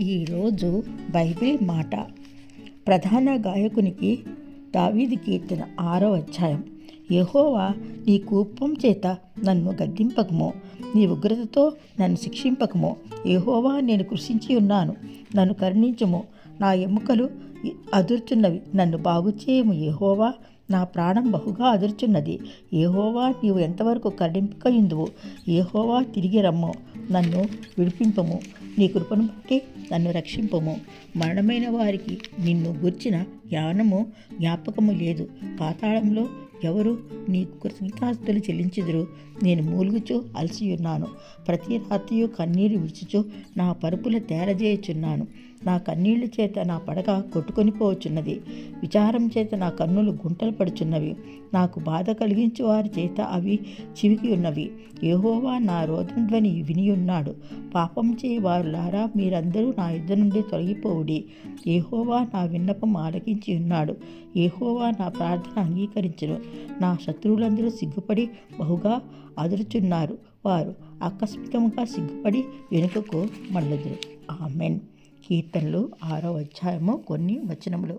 ఈరోజు బైబిల్ మాట. ప్రధాన గాయకునికి దావీది కీర్తన ఆరో అధ్యాయం. యహోవా నీ కూపం చేత నన్ను గద్దింపకము. నీ ఉగ్రతతో నన్ను శిక్షింపకము. యహోవా నేను కృషించి ఉన్నాను. నన్ను కరుణించము. నా ఎముకలు అదుర్చున్నవి. నన్ను బాగు చేయము నా ప్రాణం బహుగా అదుర్చున్నది. ఏహోవా నీవు ఎంతవరకు కరుణింపకయుందువు? ఏహోవా తిరిగి రమ్ము. నన్ను విడిపింపము. నీ కృపను బట్టి నన్ను రక్షింపము. మరణమైన వారికి నిన్ను గుర్చిన జ్ఞానము జ్ఞాపకము లేదు. పాతాళంలో ఎవరు నీ కృతజ్ఞతాస్తులు చెల్లించుదురు? నేను మూలుగుచో అలసి ఉన్నాను ప్రతి రాత్రియు కన్నీరు విడుచుచు నా పరుపుల తేరజేయుచున్నాను. నా కన్నీళ్ళ చేత నా పడక కొట్టుకొని పోవచ్చున్నది విచారం చేత నా కన్నులు గుంటలు పడుచున్నవి. నాకు బాధ కలిగించు వారి చేత అవి చివికి ఉన్నవి. ఏహోవా నా రోదన ధ్వని విని ఉన్నాడు పాపం చేయి వారులారా మీరందరూ నా యుద్ధ నుండి తొలగిపోవుడి. ఏహోవా నా విన్నపం ఆలకించి ఉన్నాడు. ఏహోవా నా ప్రార్థన అంగీకరించను. నా శత్రువులందరూ సిగ్గుపడి బహుగా అదురుచున్నారు. వారు ఆకస్మికంగా సిగ్గుపడి వెనుకకు మళ్ళదురు. ఆమెన్. కీర్తనలు ఆరో అధ్యాయము కొన్ని వచనములు.